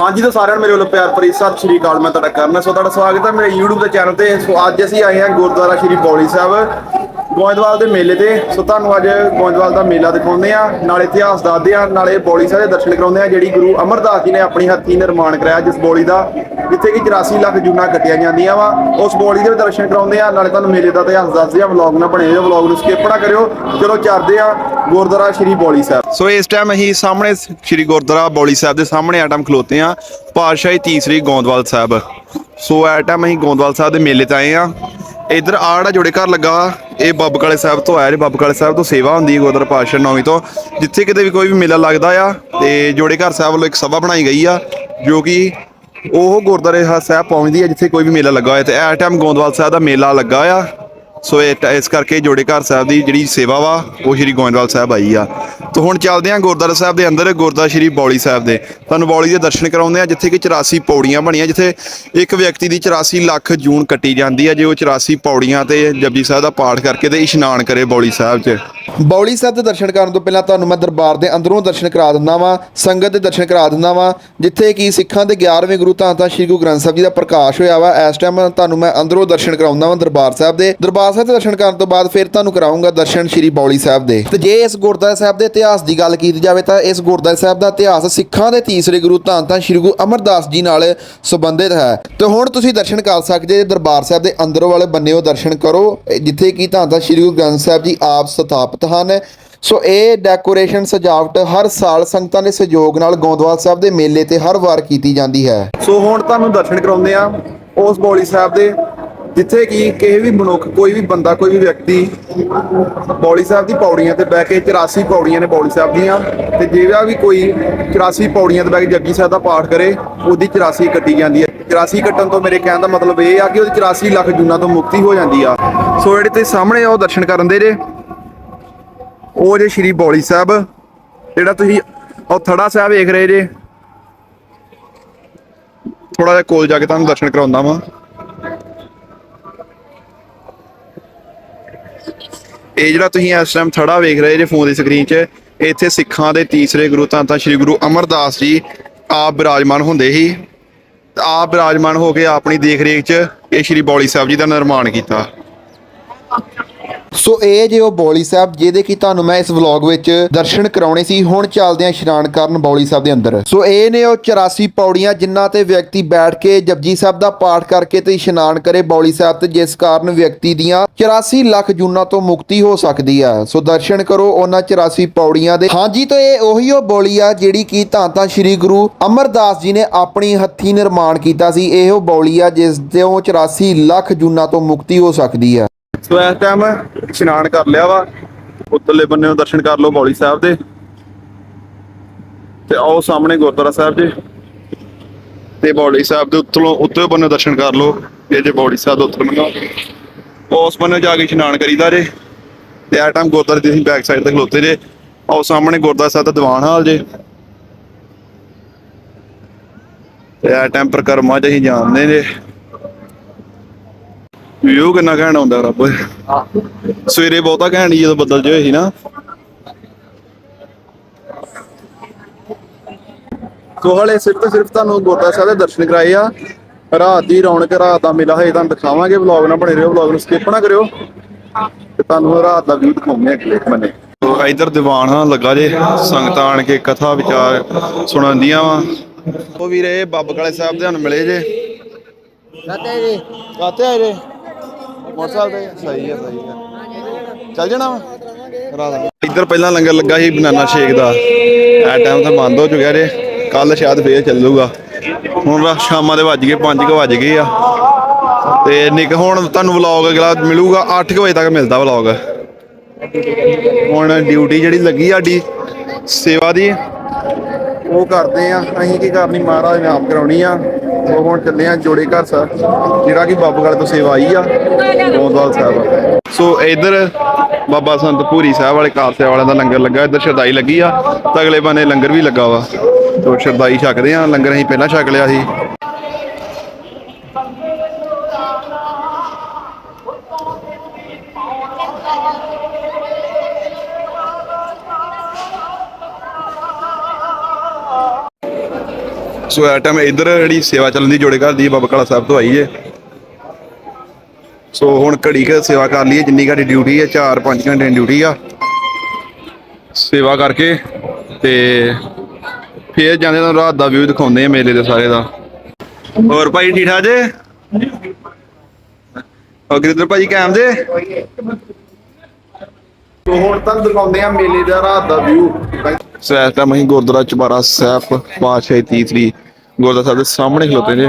ਹਾਂਜੀ ਤਾਂ ਸਾਰਿਆਂ ਨੂੰ ਮੇਰੇ ਵੱਲੋਂ ਪਿਆਰ ਭਰੀ ਸਤਿ ਸ਼੍ਰੀ ਅਕਾਲ, ਮੈਂ ਤੁਹਾਡਾ ਕਰਨ ਸੋ ਤੁਹਾਡਾ ਸਵਾਗਤ ਹੈ ਮੇਰੇ YouTube ਦੇ ਚੈਨਲ ਤੇ। ਸੋ ਅੱਜ ਅਸੀਂ ਆਏ ਹਾਂ ਗੁਰਦੁਆਰਾ ਸ਼੍ਰੀ ਬੌਲੀ ਸਾਹਿਬ। ਗੋਇੰਦਵਾਲ ਦੇ ਮੇਲੇ ਤੇ। ਸੋ ਤੁਹਾਨੂੰ ਅੱਜ ਗੋਇੰਦਵਾਲ ਦਾ ਮੇਲਾ ਦਿਖਾਉਂਦੇ ਆ ਨਾਲੇ ਇਤਿਹਾਸ ਦੱਸਦੇ ਆ, ਨਾਲੇ ਬੌਲੀ ਸਾਹਿਬ ਦੇ ਦਰਸ਼ਨ ਕਰਾਉਂਦੇ ਆ, ਜਿਹੜੀ ਗੁਰੂ ਅਮਰਦਾਸ ਜੀ ਨੇ ਆਪਣੀ ਹੱਥੀਂ ਨਿਰਮਾਣ ਕਰਾਇਆ ਜਿਸ ਬੋਲੀ ਦਾ, ਜਿੱਥੇ ਕਿ 84 ਲੱਖ ਜੂਨਾ ਕੱਟੀਆਂ ਜਾਂਦੀਆਂ ਵਾ। ਉਸ ਬੌਲੀ ਦੇ ਵੀ ਦਰਸ਼ਨ ਕਰਾਉਂਦੇ ਆ। ਨਾਲੇ ਤੁਹਾਨੂੰ ਮੇਲੇ ਦਾ ਇਤਿਹਾਸ ਦੱਸਦੇ ਆ ਵਲੌਗ ਨਾ ਬਣੇ ਹੋਏ ਵਲੌਗ ਨੂੰ ਸਕਿਪ ਨਾ ਕਰਿਓ। ਚਲੋ ਚੱਲਦੇ ਆ ਗੁਰਦੁਆਰਾ ਸ਼੍ਰੀ ਬੌਲੀ ਸਾਹਿਬ। ਸੋ ਇਸ ਟਾਈਮ ਅਸੀਂ ਸਾਹਮਣੇ ਸ਼੍ਰੀ ਗੁਰਦੁਆਰਾ ਬੌਲੀ ਸਾਹਿਬ ਦੇ ਸਾਹਮਣੇ ਆ ਟਾਈਮ ਖਲੋਤੇ ਆ ਪਾਤਸ਼ਾਹੀ ਤੀਸਰੀ ਗੋਂਦਵਾਲ ਸਾਹਿਬ। ਸੋ ਐ ਟਾਈਮ ਅਸੀਂ ਗੋਇੰਦਵਾਲ ਸਾਹਿਬ ਦੇ ਮੇਲੇ ਤੇ ਆਏ ਆ ਇਧਰ ਆੜਾ ਜੋੜੇ ਘਰ ਲੱਗਾ ਇਹ ਬੱਬਕਾਲੇ ਸਾਹਿਬ ਤੋਂ ਆਇਆ ਜੀ। ਬੱਬਕਾਲੇ ਸਾਹਿਬ ਤੋਂ ਸੇਵਾ ਹੁੰਦੀ ਹੈ ਗੁਰਦੁਆਰਾ ਪਾਤਸ਼ਾਹ ਨੌਵੀਂ ਤੋਂ। ਜਿੱਥੇ ਕਿਤੇ ਵੀ ਕੋਈ ਵੀ ਮੇਲਾ ਲੱਗਦਾ ਆ ਤੇ ਜੋੜੇ ਘਰ ਸਾਹਿਬ ਵੱਲੋਂ ਇੱਕ ਸਭਾ ਬਣਾਈ ਗਈ ਆ, ਜੋ ਕਿ ਉਹ ਗੁਰਦੁਆਰੇ ਸਾਹਿਬ ਪਹੁੰਚਦੀ ਹੈ ਜਿੱਥੇ ਕੋਈ ਵੀ ਮੇਲਾ ਲੱਗਾ ਹੋਇਆ ਤੇ ਐ ਟਾਈਮ ਗੋਂਦਵਾਲ ਸਾਹਿਬ ਦਾ ਮੇਲਾ ਲੱਗਾ ਆ। ਸੋ ਇਹ ਟ- ਇਸ ਕਰਕੇ ਜੋੜੇ ਘਰ ਸਾਹਿਬ ਦੀ ਜਿਹੜੀ ਸੇਵਾ ਵਾ, ਉਹ ਸ਼੍ਰੀ ਗੋਇੰਦਵਾਲ ਸਾਹਿਬ ਆਈ ਆ। ਤਾਂ ਹੁਣ ਚੱਲਦੇ ਹਾਂ ਗੁਰਦੁਆਰਾ ਸਾਹਿਬ ਦੇ ਅੰਦਰ, ਗੁਰਦੁਆਰਾ ਸ਼੍ਰੀ ਬੌਲੀ ਸਾਹਿਬ ਦੇ। ਤੁਹਾਨੂੰ ਬੌਲੀ ਦੇ ਦਰਸ਼ਨ ਕਰਾਉਂਦੇ ਆ, ਜਿੱਥੇ ਕਿ 84 ਪੌੜੀਆਂ ਬਣੀਆਂ, ਜਿੱਥੇ ਇੱਕ ਵਿਅਕਤੀ ਦੀ 84 ਲੱਖ ਜੂਨ ਕੱਟੀ ਜਾਂਦੀ ਹੈ ਜੇ ਉਹ 84 ਪੌੜੀਆਂ ਤੇ ਜਪਜੀ ਸਾਹਿਬ ਦਾ ਪਾਠ ਕਰਕੇ ਤੇ ਇਸ਼ਨਾਨ ਕਰੇ ਬੌਲੀ ਸਾਹਿਬ 'ਚ। ਬੌਲੀ ਸਾਹਿਬ ਦੇ ਦਰਸ਼ਨ ਕਰਨ ਤੋਂ ਪਹਿਲਾਂ ਤੁਹਾਨੂੰ ਮੈਂ ਦਰਬਾਰ ਦੇ ਅੰਦਰੋਂ ਦਰਸ਼ਨ ਕਰਾ ਦਿੰਦਾ ਵਾਂ, ਸੰਗਤ ਦੇ ਦਰਸ਼ਨ ਕਰਾ ਦਿੰਦਾ ਵਾਂ, ਜਿੱਥੇ ਕਿ ਸਿੱਖਾਂ ਦੇ 11ਵੇਂ ਗੁਰੂ ਧੰਨ ਤਾਂ ਸ਼੍ਰੀ ਗੁਰੂ ਗ੍ਰੰਥ ਸਾਹਿਬ ਜੀ ਦਾ ਪ੍ਰਕਾਸ਼ ਹੋਇਆ ਵਾ। ਇਸ ਟਾਈਮ ਤੁਹਾਨੂੰ ਮੈਂ ਅੰਦਰੋਂ ਦਰਸ਼ਨ ਕਰਾਉਂਦਾ ਵਾਂ ਦਰਬਾਰ ਸਾਹਿਬ ਦੇ। ਦਰਬਾਰ ਸਾਹਿਬ ਦੇ ਦਰਸ਼ਨ ਕਰਨ ਤੋਂ ਬਾਅਦ ਫਿਰ ਤੁਹਾਨੂੰ ਕਰਾਉਂਗਾ ਦਰਸ਼ਨ ਸ਼੍ਰੀ ਬੌਲੀ ਸਾਹਿਬ ਦੇ। ਤੇ ਜੇ ਇਸ ਗੁਰਦੁਆਰਾ ਸਾਹਿਬ ਦੇ ਇਤਿਹਾਸ ਦੀ ਗੱਲ ਕੀਤੀ ਜਾਵੇ ਤਾਂ ਇਸ ਗੁਰਦੁਆਰਾ ਸਾਹਿਬ ਦਾ ਇਤਿਹਾਸ ਸਿੱਖਾਂ ਦੇ ਤੀਸਰੇ ਗੁਰੂ ਧੰਨ ਧੰਨ ਸ਼੍ਰੀ ਗੁਰੂ ਅਮਰਦਾਸ ਜੀ ਨਾਲ ਸੰਬੰਧਿਤ ਹੈ। ਤੇ ਹੁਣ ਤੁਸੀਂ ਦਰਸ਼ਨ ਕਰ ਸਕਦੇ ਜੇ ਦਰਬਾਰ ਸਾਹਿਬ ਦੇ ਅੰਦਰੋਂ ਵਾਲੇ ਬੰਨਿਓ ਦਰਸ਼ਨ ਕਰੋ ਜਿੱਥੇ ਕਿ ਧੰਨ ਧੰਨ ਸ਼੍ਰੀ ਗੁਰੂ ਗ੍ਰੰਥ ਸਾਹਿਬ ਜੀ ਆਪ ਸਥਾਪਿਤ ਹਨ। ਸੋ ਇਹ ਡੈਕੋਰੇਸ਼ਨ ਸਜਾਵਟ ਹਰ ਸਾਲ ਸੰਗਤਾਂ ਦੇ ਸਹਿਯੋਗ ਨਾਲ ਗੋਂਦਵਾਲ ਸਾਹਿਬ ਦੇ ਮੇਲੇ ਤੇ ਹਰ ਵਾਰ ਕੀਤੀ ਜਾਂਦੀ ਹੈ। ਸੋ ਹੁਣ ਤੁਹਾਨੂੰ ਦਰਸ਼ਨ ਕਰਾਉਂਦੇ ਆ ਉਸ ਬੌਲੀ ਸਾਹਿਬ ਦੇ। ਜਿੱਥੇ ਕਿ ਕਿਸੇ ਵੀ ਮਨੁੱਖ, ਕੋਈ ਵੀ ਬੰਦਾ, ਕੋਈ ਵੀ ਵਿਅਕਤੀ ਬੌਲੀ ਸਾਹਿਬ ਦੀ ਪੌੜੀਆਂ ਤੇ ਬਹਿ ਕੇ 84 ਪੌੜੀਆਂ ਨੇ ਬੌਲੀ ਸਾਹਿਬ ਦੀਆਂ ਤੇ ਜਿਹੜਾ ਵੀ ਕੋਈ 84 ਪੌੜੀਆਂ ਤੇ ਬਹਿ ਕੇ ਜੱਗੀ ਸਾਹਿਬ ਦਾ ਪਾਠ ਕਰੇ, ਉਹਦੀ 84 ਕੱਟੀ ਜਾਂਦੀ ਹੈ। 84 ਕੱਟਣ ਤੋਂ ਮੇਰੇ ਕਹਿਣ ਦਾ ਮਤਲਬ ਇਹ ਆ ਕਿ ਉਹਦੀ 84 ਲੱਖ ਜੂਨਾਂ ਤੋਂ ਮੁਕਤੀ ਹੋ ਜਾਂਦੀ ਆ। ਸੋ ਜਿਹੜੇ ਤੇ ਸਾਹਮਣੇ ਆ ਉਹ ਦਰਸ਼ਨ ਕਰਨ ਦੇ ਜੇ, ਉਹ ਜੇ ਸ਼੍ਰੀ ਬੌਲੀ ਸਾਹਿਬ, ਜਿਹੜਾ ਤੁਸੀਂ ਉਹ ਥੜਾ ਸਾਹਿਬ ਵੇਖ ਰਹੇ ਜੇ। ਥੋੜਾ ਜਿਹਾ ਕੋਲ ਜਾ ਕੇ ਤੁਹਾਨੂੰ ਦਰਸ਼ਨ ਕਰਾਉਂਦਾ ਵਾਂ। ਇਹ ਜਿਹੜਾ ਤੁਸੀਂ ਇਸ ਟਾਈਮ ਥੜਾ ਵੇਖ ਰਹੇ ਜੇ ਫੋਨ ਦੀ ਸਕਰੀਨ 'ਚ, ਇੱਥੇ ਸਿੱਖਾਂ ਦੇ ਤੀਸਰੇ ਗੁਰੂ ਤਾਂ ਧੰਨ ਸ਼੍ਰੀ ਗੁਰੂ ਅਮਰਦਾਸ ਜੀ ਆਪ ਬਿਰਾਜਮਾਨ ਹੁੰਦੇ ਸੀ। ਆਪ ਬਿਰਾਜਮਾਨ ਹੋ ਕੇ ਆਪਣੀ ਦੇਖ ਰੇਖ 'ਚ ਇਹ ਸ਼੍ਰੀ ਬੌਲੀ ਸਾਹਿਬ ਜੀ ਦਾ ਨਿਰਮਾਣ ਕੀਤਾ। ਸੋ ਇਹ ਜੇ ਉਹ ਬੌਲੀ ਸਾਹਿਬ, ਜਿਹਦੇ ਕਿ ਤੁਹਾਨੂੰ ਮੈਂ ਇਸ ਵਲੌਗ ਵਿੱਚ ਦਰਸ਼ਨ ਕਰਾਉਣੇ ਸੀ। ਹੁਣ ਚੱਲਦੇ ਆ ਇਸ਼ਨਾਨ ਕਰਨ ਬੌਲੀ ਸਾਹਿਬ ਦੇ ਅੰਦਰ। ਸੋ ਇਹ ਨੇ ਉਹ 84 ਪੌੜੀਆਂ ਜਿਨ੍ਹਾਂ ਤੇ ਵਿਅਕਤੀ ਬੈਠ ਕੇ ਜਪਜੀ ਸਾਹਿਬ ਦਾ ਪਾਠ ਕਰਕੇ ਤੇ ਇਸ਼ਨਾਨ ਕਰੇ ਬੌਲੀ ਸਾਹਿਬ ਤੇ, ਜਿਸ ਕਾਰਨ ਵਿਅਕਤੀ ਦੀਆਂ 84 ਲੱਖ ਜੂਨਾਂ ਤੋਂ ਮੁਕਤੀ ਹੋ ਸਕਦੀ ਆ। ਸੋ ਦਰਸ਼ਨ ਕਰੋ ਉਹਨਾਂ 84 ਪੌੜੀਆਂ ਦੇ। ਹਾਂਜੀ, ਤਾਂ ਇਹ ਉਹੀ ਉਹ ਬੌਲੀ ਆ ਜਿਹੜੀ ਕਿ ਤਾਂ ਧੰਨ ਸ਼੍ਰੀ ਗੁਰੂ ਅਮਰਦਾਸ ਜੀ ਨੇ ਆਪਣੀ ਹੱਥੀਂ ਨਿਰਮਾਣ ਕੀਤਾ ਸੀ। ਇਹ ਉਹ ਬੌਲੀ ਆ ਜਿਸ ਤੋਂ 84 ਲੱਖ ਜੂਨਾਂ ਤੋਂ ਮੁਕਤੀ ਹੋ ਸਕਦੀ ਆ। ਸੋ ਇਸ ਟਾਈਮ ਇਸ਼ਨਾਨ ਕਰ ਲਿਆ ਵਾ। ਉੱਤਲੇ ਬੰਨੇ ਨੂੰ ਦਰਸ਼ਨ ਕਰ ਲਓ ਬੌਲੀ ਸਾਹਿਬ ਦੇ। ਤੇ ਆਓ ਸਾਹਮਣੇ ਗੁਰਦੁਆਰਾ ਸਾਹਿਬ ਜੀ। ਤੇ ਬੌਲੀ ਸਾਹਿਬ ਦੇ ਉੱਤਲੋਂ ਉੱਤੇ ਬੰਨੇ ਦਰਸ਼ਨ ਕਰ ਲਓ। ਇਹ ਜੇ ਬੌਲੀ ਸਾਹਿਬ ਦੇ ਉੱਤਰ ਬੰਨੇ ਉਸ ਬੰਨੇ ਜਾ ਕੇ ਇਸ਼ਨਾਨ ਕਰੀਦਾ ਜੇ। ਤੇ ਆ ਟਾਈਮ ਗੁਰਦੁਆਰੇ ਦੀ ਅਸੀਂ ਬੈਕ ਸਾਈਡ ਤੇ ਖਲੋਤੇ ਜੇ। ਆਓ ਸਾਹਮਣੇ ਗੁਰਦੁਆਰਾ ਸਾਹਿਬ ਦਾ ਦੀਵਾਨ ਹਾਲ ਜੇ। ਤੇ ਆ ਟਾਈਮ ਪ੍ਰਕਰਮਾ ਚ ਅਸੀਂ ਜਾਣਦੇ ਜੇ ਵਿਊ ਕਿੰਨਾ ਘੈਂਟ ਆਉਂਦਾ ਰੱਬ। ਸਵੇਰੇ ਬਹੁਤਾ ਘੈਂਟ ਜਦੋਂ ਬੱਦਲ ਜਿਹੇ ਹੋਏ ਸੀ ਨਾ। ਸੋ ਹਲੇ ਸਿਰਫ ਤੇ ਸਿਰਫ ਤੁਹਾਨੂੰ ਗੁਰਦੁਆਰਾ ਸਾਹਿਬ ਦੇ ਦਰਸ਼ਨ ਕਰਾਏ ਆ। ਰਾਤ ਦੀ ਰੌਣਕ ਰਾਤ ਦਾ ਮੇਲਾ ਹੈ ਤੁਹਾਨੂੰ ਦਿਖਾਵਾਂਗੇ। ਵਲੌਗ ਨਾ ਬਣੇ ਰਹੋ ਵਲੌਗ ਨੂੰ ਸਕਿਪ ਨਾ ਕਰਿਓ। ਤੇ ਤੁਹਾਨੂੰ ਰਾਤ ਦਾ ਵੀਊ ਦਿਖਾਉਂਦੇ ਆ ਕਲਿੱਕ ਸੋ ਇਧਰ ਦੀਵਾਨ ਹਾਂ ਲੱਗਾ ਜੇ ਸੰਗਤਾਂ ਆਣ ਕੇ ਕਥਾ ਵਿਚਾਰ ਸੁਣਾਉਂਦੀਆਂ ਵਾ। ਉਹ ਵੀਰੇ ਬੱਬ ਕਾਲੇ ਸਾਹਿਬ ਦੇ ਹਨ ਮਿਲੇ ਜੇ। ਕਾਤੇ ਜੀ? ਕਾਤੇ ਆਏ ਰੇ ਮੋਟਰਸਾਈਕਲ ਤੇ। ਸਹੀ ਹੈ ਸਹੀ ਹੈ। ਚੱਲ ਜਾਣਾ ਵਾ। ਇੱਧਰ ਪਹਿਲਾਂ ਲੰਗਰ ਲੱਗਾ ਸੀ ਬਨਾਨਾ ਸ਼ੇਕ ਦਾ। ਐ ਟਾਈਮ ਤਾਂ ਬੰਦ ਹੋ ਚੁੱਕਿਆ ਜੇ। ਕੱਲ ਸ਼ਾਇਦ ਫੇਰ ਚੱਲੂਗਾ। ਹੁਣ ਰਾ- ਸ਼ਾਮਾਂ ਦੇ ਵੱਜ ਗਏ 5 ਕੁ ਵੱਜ ਗਏ ਆ। ਤੇ ਨਿਕ, ਹੁਣ ਤੁਹਾਨੂੰ ਵਲੌਗ ਅਗਲਾ ਮਿਲੂਗਾ 8 ਵਜੇ ਤੱਕ ਮਿਲਦਾ ਵਲੌਗ ਹੁਣ ਡਿਊਟੀ ਜਿਹੜੀ ਲੱਗੀ ਸਾਡੀ, ਸੇਵਾ ਦੀ, ਉਹ ਕਰਦੇ ਆ। ਅਸੀਂ ਕੀ ਕਰਨੀ, ਮਹਾਰਾਜ ਨੇ ਆਪ ਕਰਾਉਣੀ ਆ। ਉਹ ਹੁਣ ਚੱਲੇ ਆ ਜੋੜੇ ਘਰ ਸਾਹਿਬ ਜਿਹੜਾ ਕਿ ਬਾਬੂ ਵਾਲੇ ਤੋਂ ਸੇਵਾ ਆਈ ਆ, ਗੋਦਵਾਲ ਸਾਹਿਬ। ਸੋ ਇਧਰ ਬਾਬਾ ਸੰਤ ਪੂਰੀ ਸਾਹਿਬ ਵਾਲੇ ਕਾਸੇ ਵਾਲਿਆਂ ਦਾ ਲੰਗਰ ਲੱਗਾ, ਇੱਧਰ ਸ਼ਰਦਾਈ ਲੱਗੀ ਆ, ਤਾਂ ਅਗਲੇ ਬੰਨੇ ਲੰਗਰ ਵੀ ਲੱਗਾ ਵਾ। ਤੋ ਸ਼ਰਦਾਈ ਛਕਦੇ ਆ, ਲੰਗਰ ਅਸੀਂ ਪਹਿਲਾਂ ਛਕ ਲਿਆ ਸੀ। ਸੋ ਇਸ ਟਾਈਮ ਇੱਧਰ ਜਿਹੜੀ ਸੇਵਾ ਚੱਲਣ ਦੀ ਜੋੜੇ ਘਰ ਦੀ ਬਾਬਾ ਕਾਲਾ ਸਾਹਿਬ ਤੋਂ ਆਈ ਜੇ ਸੋ ਹੁਣ ਘੜੀ ਕੁ ਸੇਵਾ ਕਰ ਲਈਏ, ਜਿੰਨੀ ਘੜੀ ਡਿਊਟੀ ਹੈ 4-5 ਘੰਟੇ ਦੀ ਡਿਊਟੀ ਆ। ਸੇਵਾ ਕਰਕੇ ਤੇ ਫੇਰ ਜਾਂਦੇ ਤਾਂ ਰਾਤ ਦਾ ਵਿਊ ਦਿਖਾਉਂਦੇ ਆ ਮੇਲੇ ਦੇ ਸਾਰੇ ਦਾ। ਹੋਰ ਭਾਈ, ਠੀਕ ਠਾਕ ਜੇ? ਹੋਰ ਗਿਰਦਰ ਭਾਜੀ ਕਾਇਮ ਜੇ? ਹੁਣ ਤੁਹਾਨੂੰ ਦਿਖਾਉਂਦੇ ਆ ਮੇਲੇ ਦਾ ਰਾਤ ਦਾ ਵਿਊ ਸੋ ਇਸ ਟਾਈਮ ਅਸੀਂ ਗੁਰਦੁਆਰਾ ਚਬਾਰਾ ਸਾਹਿਬ ਪਾਤਸ਼ਾਹੀ ਤੀਸਰੀ ਗੁਰਦੁਆਰਾ ਸਾਹਿਬ ਦੇ ਸਾਹਮਣੇ ਖਲੋਤੇ ਜੇ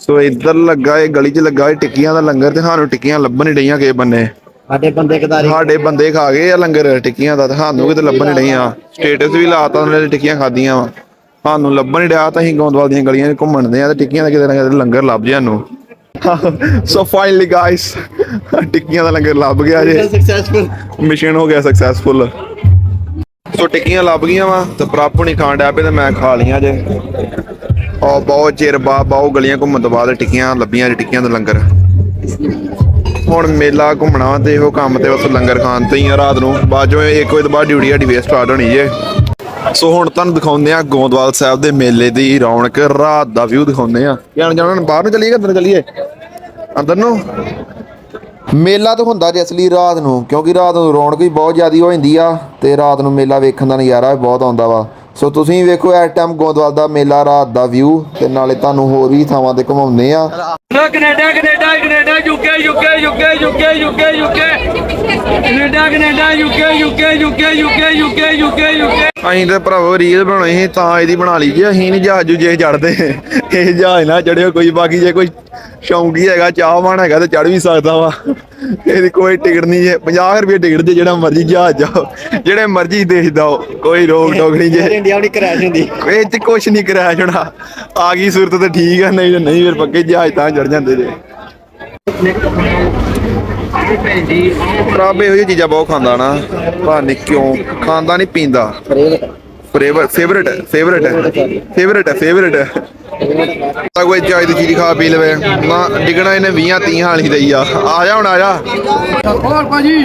ਸੋ ਇੱਧਰ ਲੱਗਾ ਇਹ ਗਲੀ 'ਚ ਲੱਗਾ ਇਹ ਟਿੱਕੀਆਂ ਦਾ ਲੰਗਰ ਤੇ ਸਾਨੂੰ ਟਿੱਕੀਆਂ ਲੱਭਣ ਨਹੀਂ ਡਈਆਂ ਕਿਸੇ ਬੰਨੇ। ਸਾਡੇ ਬੰਦੇ ਕਦਾਰੀ ਸਾਡੇ ਬੰਦੇ ਖਾ ਗਏ ਆ ਲੰਗਰ ਟਿੱਕੀਆਂ ਦਾ ਸਾਨੂੰ ਕਿਤੇ ਲੱਭਣ ਨਹੀਂ ਡਈਆਂ। ਸਟੇਟਸ ਵੀ ਲਾਤਾ ਉਹਨਾਂ ਨੇ ਟਿੱਕੀਆਂ ਖਾਧੀਆਂ ਵਾ। ਸਾਨੂੰ ਲੱਭਣ ਨਹੀਂ ਡਿਆ ਤਾਂ ਅਸੀਂ ਗੋਂਦਵਾਲ ਦੀਆਂ ਗਲੀਆਂ 'ਚ ਘੁੰਮਣ ਦੇ ਆ ਤੇ ਟਿੱਕੀਆਂ ਦਾ ਕਿਤੇ ਨਾ ਕਿਤੇ ਲੰਗਰ ਲੱਭ ਜਿਆ ਨੂੰ। ਸੋ ਫਾਈਨਲੀ ਗਾਇਸ ਟਿੱਕੀਆਂ ਦਾ ਲੰਗਰ ਲੱਭ ਗਿਆ ਜੇ। ਸਕਸੈਸਫੁਲ ਮਿਸ਼ਨ ਹੋ ਗਿਆ ਸਕਸੈਸਫੁਲ ਸੋ ਟਿੱਕੀਆਂ ਲੱਭ ਗਈਆਂ ਵਾ ਤੇ ਪ੍ਰਾਪੂ ਨਹੀਂ ਖਾਣ ਡਿਆ ਪਏ ਤੇ ਮੈਂ ਖਾ ਲੀਆਂ ਜੇ। ਔਰ ਬਹੁਤ ਚਿਰ ਬਾਅਦ ਬਹੁਤ ਗਲੀਆਂ ਘੁੰਮਣ ਤੋਂ ਬਾਅਦ ਟਿੱਕੀਆਂ ਲੱਭੀਆਂ ਜੇ ਟਿੱਕੀਆਂ ਦਾ ਲੰਗਰ। ਹੁਣ ਮੇਲਾ ਘੁੰਮਣਾ ਤੇ ਇਹੋ ਕੰਮ ਤੇ ਬਸ ਲੰਗਰ ਖਾਣ ਤੇ ਹੀ ਆ ਰਾਤ ਨੂੰ। ਬਾਅਦ ਚੋਂ 1 ਵਜੇ ਤੋਂ ਬਾਅਦ ਡਿਊਟੀ ਸਾਡੀ ਫੇਰ ਸਟਾਰਟ ਹੋਣੀ ਜੇ। ਸੋ ਹੁਣ ਤੁਹਾਨੂੰ ਦਿਖਾਉਂਦੇ ਆ ਗੋਂਦਵਾਲ ਸਾਹਿਬ ਦੇ ਮੇਲੇ ਦੀ ਰੌਣਕ ਰਾਤ ਦਾ ਵਿਊ ਦਿਖਾਉਂਦੇ ਆ ਜਾਣ ਜਾਣ ਬਾਹਰ ਨੂੰ ਚੱਲੀਏ ਕਿ ਅੰਦਰ ਚੱਲੀਏ? ਅੰਦਰ ਮੇਲਾ ਤਾਂ ਹੁੰਦਾ ਜੇ ਅਸਲੀ ਰਾਤ ਨੂੰ, ਕਿਉਂਕਿ ਰਾਤ ਨੂੰ ਰੌਣਕ ਵੀ ਬਹੁਤ ਜ਼ਿਆਦੀ ਹੋ ਜਾਂਦੀ ਆ ਤੇ ਰਾਤ ਨੂੰ ਮੇਲਾ ਵੇਖਣ ਦਾ ਨਜ਼ਾਰਾ ਵੀ ਬਹੁਤ ਆਉਂਦਾ ਵਾ। ਸੋ ਤੁਸੀਂ ਵੇਖੋ ਇਸ ਟਾਈਮ ਗੋਦਵਾਲ ਦਾ ਮੇਲਾ, ਰਾਤ ਦਾ ਵਿਊ ਤੇ ਨਾਲੇ ਤੁਹਾਨੂੰ ਹੋਰ ਵੀ ਥਾਵਾਂ ਤੇ ਘੁਮਾਉਂਦੇ ਆ। Canada Canada Canada UK UK UK UK UK UK Canada Canada UK UK UK UK UK UK UK. ਅਸੀਂ ਤੇ ਭਰਾਵੋ ਰੀਲ ਬਣਾਉਣੀ ਸੀ ਤਾਂ ਇਹਦੀ ਬਣਾ ਲਈ ਜੇ। ਅਸੀਂ ਨਹੀਂ ਜਹਾਜ਼ ਜੇ ਚੜਦੇ ਇਹ ਜਹਾਜ਼ ਨਾ ਚੜਿਓ ਕੋਈ ਬਾਕੀ ਜੇ ਕੋਈ ਸ਼ੌਂਕੀ ਹੈਗਾ ਚਾਹਵਾਨ ਹੈਗਾ ਤੇ ਚੜ ਵੀ ਸਕਦਾ ਵਾ। ਇਹਦੀ ਕੋਈ ਟਿਕਟ ਨਹੀਂ ਜੇ 50 ਰੁਪਏ ਟਿਕਟ ਜੇ ਜਿਹੜਾ ਮਰਜ਼ੀ ਜਹਾਜ਼ ਜਾਓ ਜਿਹੜੇ ਮਰਜ਼ੀ ਦੇਸ਼ ਜਾਓ ਕੋਈ ਰੋਕ ਟੋਕ ਨਹੀਂ ਜੇ। ਇੰਡੀਆ ਵੀ ਕ੍ਰੈਸ਼ ਹੁੰਦੀ। ਇਹ ਚ ਕੁਛ ਨਹੀਂ ਕਰਾਇਆ ਜਣਾ ਆ ਗਈ ਸੂਰਤ ਤੇ ਠੀਕ ਆ ਨਹੀਂ ਤੇ ਨਹੀਂ ਫਿਰ ਪੱਕੇ ਜਹਾਜ਼ ਤਾਂ ਚੜ ਜਾਂਦੇ ਜੇ। ਰੱਬ ਇਹੋ ਜਿਹੀ ਚੀਜ਼ਾਂ ਬਹੁਤ ਖਾਂਦਾ ਨਾ। ਪਤਾ ਨਹੀਂ ਕਿਉਂ? ਖਾਂਦਾ ਨਹੀਂ ਪੀਂਦਾ। Favour favourite favourite favourite favourite ਤਾਂ ਕੋਈ ਚਾਹ ਦੀ ਚੀਜ਼ ਖਾ ਪੀ ਲਵੇ। ਨਾ, ਡਿਗਣਾ ਇਹਨੇ 20 30 ਵਾਲੀ ਦਈ ਆ। ਆ ਜਾ ਹੁਣ, ਆ ਜਾ। ਹੋਰ ਭਾਜੀ,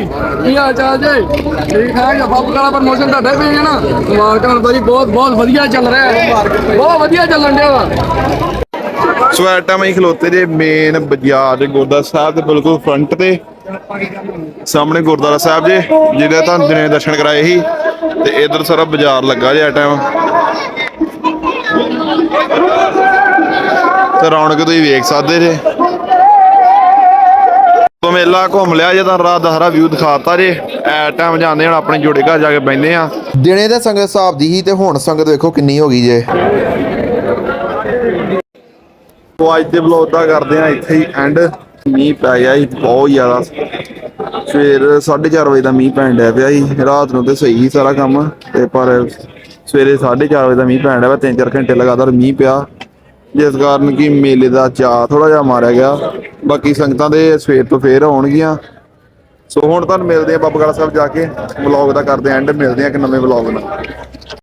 ਕੀ ਹਾਲ ਚਾਲ ਜੇ? ਠੀਕ ਠਾਕ ਆ ਬੱਬ ਕਾਲਾ ਪ੍ਰਮੋਸ਼ਨ ਤੁਹਾਡੇ ਪਏ ਨਾ? ਮਾਰਕਨ ਭਾਜੀ, ਬਹੁਤ ਬਹੁਤ ਵਧੀਆ ਚੱਲ ਰਿਹਾ ਹੈ। ਬਹੁਤ ਵਧੀਆ ਚੱਲਣ ਡਿਆ ਵਾ। ਸੋ ਐਟਮ ਟਾਈਮ ਅਸੀਂ ਖਲੋਤੇ ਜੇ ਮੇਨ ਬਾਜ਼ਾਰ ਗੁਰਦੁਆਰਾ ਸਾਹਿਬ ਦੇ ਬਿਲਕੁਲ ਫਰੰਟ ਤੇ। ਸਾਹਮਣੇ ਗੁਰਦੁਆਰਾ ਸਾਹਿਬ ਜੇ, ਜਿਹਦੇ ਤੁਹਾਨੂੰ ਦਿਨੇ ਦਰਸ਼ਨ ਕਰਾਏ ਸੀ, ਤੇ ਇਧਰ ਸਾਰਾ ਬਾਜ਼ਾਰ ਲੱਗਾ ਜੇ ਇਸ ਤੇ ਰੌਣਕ ਤੁਸੀਂ ਵੇਖ ਸਕਦੇ ਜੇ। ਤੋਂ ਮੇਲਾ ਘੁੰਮ ਲਿਆ ਜੇ, ਤਾਂ ਰਾਤ ਦਾ ਹਰਾ ਵਿਊ ਦਿਖਾਤਾ ਜੇ। ਐ ਟਾਈਮ ਜਾਂਦੇ ਹੁਣ ਆਪਣੇ ਜੋੜੇ ਘਰ ਜਾ ਕੇ ਬੈਠਦੇ ਆ। ਦਿਨੇ ਦੇ ਸੰਗਤ ਹਿਸਾਬ ਦੀ ਹੀ ਤੇ ਹੁਣ ਸੰਗਤ ਵੇਖੋ ਕਿੰਨੀ ਹੋ ਗਈ ਜੇ। ਸੋ ਅੱਜ ਦੇ ਵਲੌਗ ਦਾ ਕਰਦੇ ਆ ਇੱਥੇ ਹੀ ਐਂਡ ਮੀਂਹ ਪੈ ਗਿਆ ਜੀ, ਬਹੁਤ ਜ਼ਿਆਦਾ। ਸਵੇਰ 4:30 ਵਜੇ ਦਾ ਮੀਂਹ ਪੈਣ ਡਿਆ ਪਿਆ ਜੀ। ਰਾਤ ਨੂੰ ਤੇ ਸਹੀ ਸੀ ਸਾਰਾ ਕੰਮ, ਤੇ ਪਰ ਸਵੇਰੇ 4:30 ਵਜੇ ਦਾ ਮੀਂਹ ਪੈਣ ਡਿਆ ਪਿਆ 3-4 ਘੰਟੇ ਲਗਾਤਾਰ ਮੀਂਹ ਪਿਆ। ਜਿਸ ਕਾਰਨ ਕਿ ਮੇਲੇ ਦਾ ਚਾਅ ਥੋੜਾ ਜਿਹਾ ਮਾਰਿਆ ਗਿਆ। ਬਾਕੀ ਸੰਗਤਾਂ ਦੇ ਸਵੇਰ ਤੋਂ ਫੇਰ ਆਉਣਗੀਆਂ। ਸੋ ਹੁਣ ਤੁਹਾਨੂੰ ਮਿਲਦੇ ਆ ਬਾਬਾ ਗੜਾ ਸਾਹਿਬ ਜਾ ਕੇ। ਵਲੌਗ ਦਾ ਕਰਦੇ ਐਂਡ ਮਿਲਦੇ ਆ ਇੱਕ ਨਵੇਂ ਵਲੌਗ ਨਾਲ।